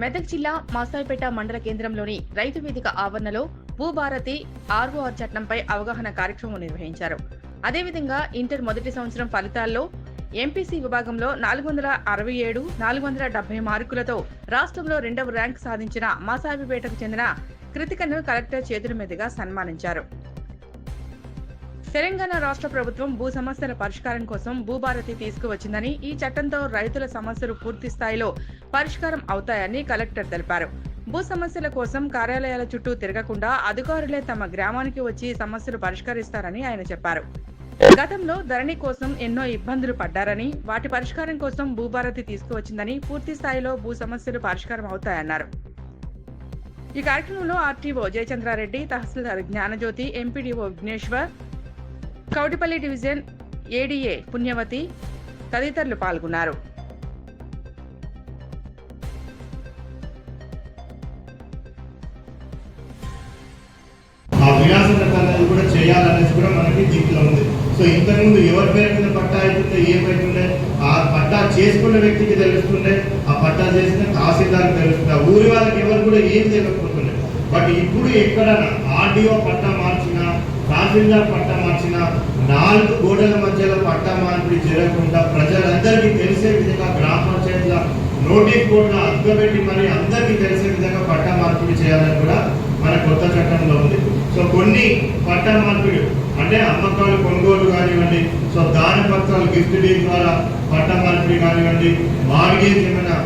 మెదక్ జిల్లా మాసాయిపేట మండల కేంద్రంలోని రైతు వేదిక ఆవరణలో భూభారతి ఆర్ఓఆర్ చట్టంపై అవగాహన కార్యక్రమం నిర్వహించారు. అదేవిధంగా ఇంటర్ మొదటి సంవత్సరం ఫలితాల్లో ఎంపీసీ విభాగంలో నాలుగు వందల అరవై ఏడు నాలుగు వందల డెబ్బై మార్కులతో రాష్ట్రంలో రెండవ ర్యాంక్ సాధించిన మాసాయిపేటకు చెందిన కృతికను కలెక్టర్ చేతుల మీదుగా సన్మానించారు. తెలంగాణ రాష్ట్ర ప్రభుత్వం భూ సమస్యల పరిష్కారం కోసం భూభారతి తీసుకువచ్చిందని ఈ చట్టంతో రైతుల సమస్యలు పూర్తి స్థాయిలో పరిష్కారం అవుతాయని కలెక్టర్ తెలిపారు. భూ సమస్యల కోసం కార్యాలయాల చుట్టూ తిరగకుండా అధికారులే తమ గ్రామానికి వచ్చి సమస్యలు పరిష్కరిస్తారని ఆయన చెప్పారు. గతంలో ధరణి కోసం ఎన్నో ఇబ్బందులు పడ్డారని వాటి పరిష్కారం కోసం భూభారతి తీసుకువచ్చిందని పూర్తి స్థాయిలో భూ సమస్యలు పరిష్కారం అవుతాయన్నారు. ఈ కార్యక్రమంలో RTO Jayachandra Reddy tahsildar Gnanajyothi MPDO Vigneshwar Kowtipally division ADA Punyavathi తదితరులు పాల్గొన్నారు. ఆ కూడా చేయాలనేసి కూడా మనకి దీంట్లో ఉంది. సో ఇంతకుముందు ఎవరి పేరు మీద పట్టా అవుతుంటే ఏమైతుండే ఆ పట్టా చేసుకున్న వ్యక్తికి తెలుస్తుండే ఆ పట్టా చేసిన తహసీల్దార్కి తెలుస్తుండే. ఆ ఊరి వాళ్ళకి ఎవరు కూడా ఏం తెలియకపోతుండే. బట్ ఇప్పుడు ఎక్కడైనా ఆర్డీఓ పట్టా మార్చి తహసీల్దార్ పట్టా మార్చిన నాలుగు గోడల మధ్యలో పట్టా మార్పిడి జరగకుండా ప్రజలందరికీ తెలిసే విధంగా గ్రామ పంచాయతీల నోటీస్ బోర్డులో అద్దపెట్టి మరి అందరికీ తెలిసే విధంగా పట్టా మార్పిడి చేయాలని కూడా మన కొత్త చట్టంలో ఉంది. సో కొన్ని పట్టా మార్పిడి అంటే అమ్మకాలు కొనుగోలు కానివ్వండి సో దాని పత్రాలు గిఫ్ట్ డీల్ ద్వారా పట్టా మార్పిడి కానివ్వండి మార్గేజ్ ఏమైనా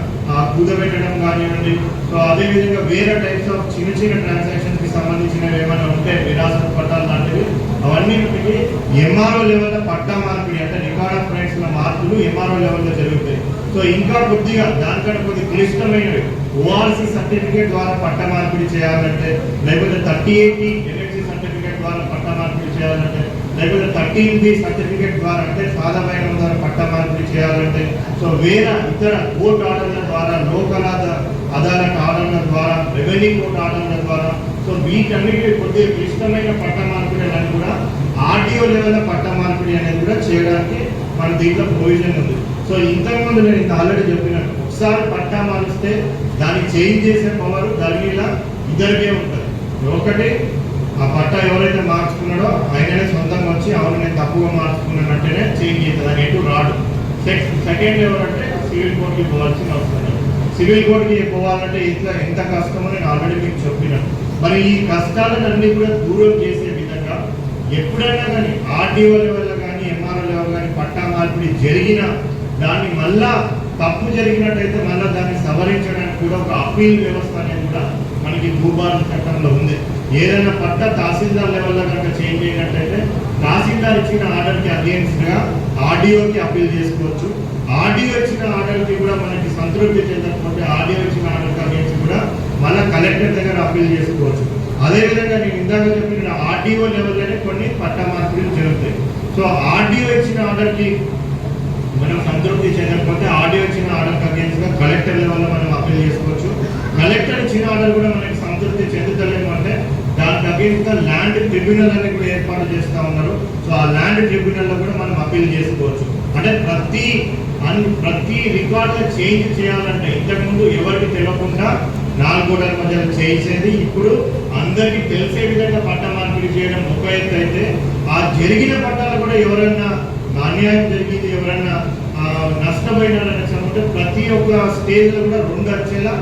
కుదబెట్టడం కానివ్వండి సో అదేవిధంగా వేరే టైప్స్ ఆఫ్ చిన్న చిన్న ట్రాన్సాక్షన్స్కి సంబంధించినవి ఏమైనా ఉంటే విరాసత పట్టాలు లాంటివి అవన్నిటికి ఎంఆర్ఓ లెవెల్లో పట్టా మార్పిడి అంటే రికార్డ్ ఆఫ్ రైట్స్ల మార్పులు ఎంఆర్ఓ లెవెల్లో జరుగుతాయి. సో ఇంకా కొద్దిగా దానికంటే కొద్ది క్లిష్టమైనవి ఓఆర్సీ సర్టిఫికేట్ ద్వారా పట్ట మార్పిడి చేయాలంటే లేకపోతే థర్టీ ఎయిటీ ఎల్ఎక్సీ సర్టిఫికేట్ ద్వారా పట్ట మార్పిడి చేయాలంటే లేకపోతే థర్టీన్ బి సర్టిఫికేట్ ద్వారా అంటే సాధారణ ద్వారా పట్ట మార్పిడి చేయాలంటే సో వేరే ఇతర కోర్టు ఆర్డర్ల ద్వారా లోకల్ అద- అదాలత్ ఆర్డర్ల ద్వారా రెవెన్యూ కోర్ట్ ఆర్డర్ల ద్వారా. సో వీటన్నిటి కొద్దిగా క్లిష్టమైన పట్ట మార్పిడి అనేది కూడా ఆర్డీఓ లెవెల్ పట్ట మార్పిడి అనేది కూడా చేయడానికి మన దీంట్లో ప్రొవిజన్ ఉంది. సో ఇంతకుముందు నేను ఇంత ఆల్రెడీ చెప్పినట్టు ఒకసారి పట్టా మారిస్తే దాన్ని చేంజ్ చేసే పవర్ దాని మీద ఇద్దరికే ఉంటుంది. ఒకటి ఆ పట్టా ఎవరైతే మార్చుకున్నాడో ఆయననే సొంతంగా వచ్చి అవును నేను తప్పుగా మార్చుకున్నానంటేనే చేంజ్ చేస్తుంది అని ఎటు రాడు సెకండ్ ఎవరంటే సివిల్ కోర్టుకి పోవాల్సిన అవసరం లేదు. సివిల్ కోర్టుకి పోవాలంటే ఇట్లా ఎంత కష్టమో నేను ఆల్రెడీ మీకు చెప్పినాను. మరి ఈ కష్టాలన్నీ కూడా దూరం చేసే విధంగా ఎప్పుడైనా కానీ ఆర్డీఓ లెవెల్లో కానీ ఎంఆర్ఓ లెవెల్ కానీ పట్టా మార్పిడి జరిగిన దాన్ని మళ్ళా తప్పు జరిగినట్టయితే మళ్ళీ దాన్ని సవరించడానికి కూడా ఒక అప్పీల్ వ్యవస్థ అనేది కూడా మనకి భూభారత చట్టంలో ఉంది. ఏదైనా పట్ట తహసీల్దార్ లెవెల్లో కనుక చేంజ్ అయినట్టయితే తహసీల్దార్ ఇచ్చిన ఆర్డర్కి అగేన్స్ట్ ఆర్డీఓకి అప్పీల్ చేసుకోవచ్చు. ఆర్డీఓ ఇచ్చిన ఆర్డర్కి కూడా మనకి సంతృప్తి చెందకపోతే ఆర్డీఓ ఇచ్చిన ఆర్డర్కి అగేన్స్ట్ కూడా మన కలెక్టర్ దగ్గర అప్పీల్ చేసుకోవచ్చు. అదేవిధంగా నేను ఇందాక చెప్పిన ఆర్డీఓ లెవెల్లోనే కొన్ని పట్ట మార్పులు జరుగుతాయి. సో ఆర్డీఓ ఇచ్చిన ఆర్డర్కి మనం సంతృప్తి చెందకపోతే ఆడియో ఇచ్చిన ఆర్డర్ అగేన్స్ కలెక్టర్ లెవెల్లో మనం అప్పీల్ చేసుకోవచ్చు. కలెక్టర్ ఇచ్చిన ఆర్డర్ కూడా మనకి సంతృప్తి చెందుతలేము అంటే దానికి అగేన్స్ ల్యాండ్ ట్రిబ్యునల్ అని కూడా ఏర్పాటు చేస్తా ఉన్నారు. సో ఆ ల్యాండ్ ట్రిబ్యునల్లో కూడా మనం అప్పీల్ చేసుకోవచ్చు. అంటే ప్రతి అన్ ప్రతి రికార్డు చేంజ్ చేయాలంటే ఇంతకుముందు ఎవరికి తెలియకుండా నాలుగోడల మధ్య చేసేది ఇప్పుడు అందరికీ తెలిసే విధంగా పట్ట మార్పిడి చేయడం ఒక ఎత్తు అయితే ఆ జరిగిన పట్టాలు కూడా ఎవరైనా అన్యాయం జరిగింది ఎవరైనా నష్టపోయినారనే నష్టపోయినారని ప్రతి ఒక్క స్టేజ్లో కూడా రెండు వచ్చేలా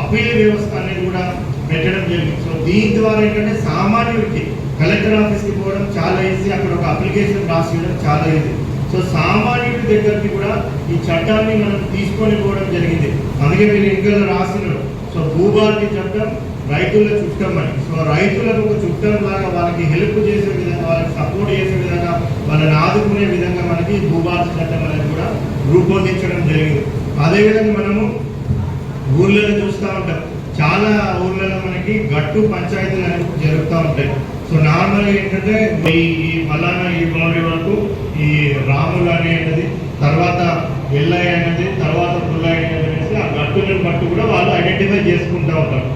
అప్పీల్ వ్యవస్థ అనేది కూడా పెట్టడం జరిగింది. సో దీని ద్వారా ఏంటంటే సామాన్యుడికి కలెక్టర్ ఆఫీస్కి పోవడం చాలా ఈజీ అక్కడ ఒక అప్లికేషన్ రాసివ్వడం చాలా ఈజీ సో సామాన్యుడి దగ్గరికి కూడా ఈ చట్టాన్ని మనం తీసుకొని పోవడం జరిగింది. అందుకే మీరు ఇంకా రాసినారు. సో భూభారతి చట్టం రైతుల చుట్టం అని. సో రైతులకు ఒక చుట్టం లాగా వాళ్ళకి హెల్ప్ చేసే విధంగా వాళ్ళకి సపోర్ట్ చేసే విధంగా వాళ్ళని ఆదుకునే విధంగా మనకి భూభారతి చట్టం అనేది కూడా రూపొందించడం జరిగింది. అదేవిధంగా మనము ఊళ్ళలో చూస్తూ ఉంటాం. చాలా ఊర్లలో మనకి గట్టు పంచాయతీలు అనేవి జరుగుతూ ఉంటాయి. సో నార్మల్ ఏంటంటే ఈ ఈ మలానా ఈ బౌండరీ వరకు ఈ రాములు అనేది తర్వాత ఎల్లయ్య అనేది తర్వాత పుల్లయ్య అనేది ఆ గట్టులను బట్టి కూడా వాళ్ళు ఐడెంటిఫై చేసుకుంటూ ఉంటారు.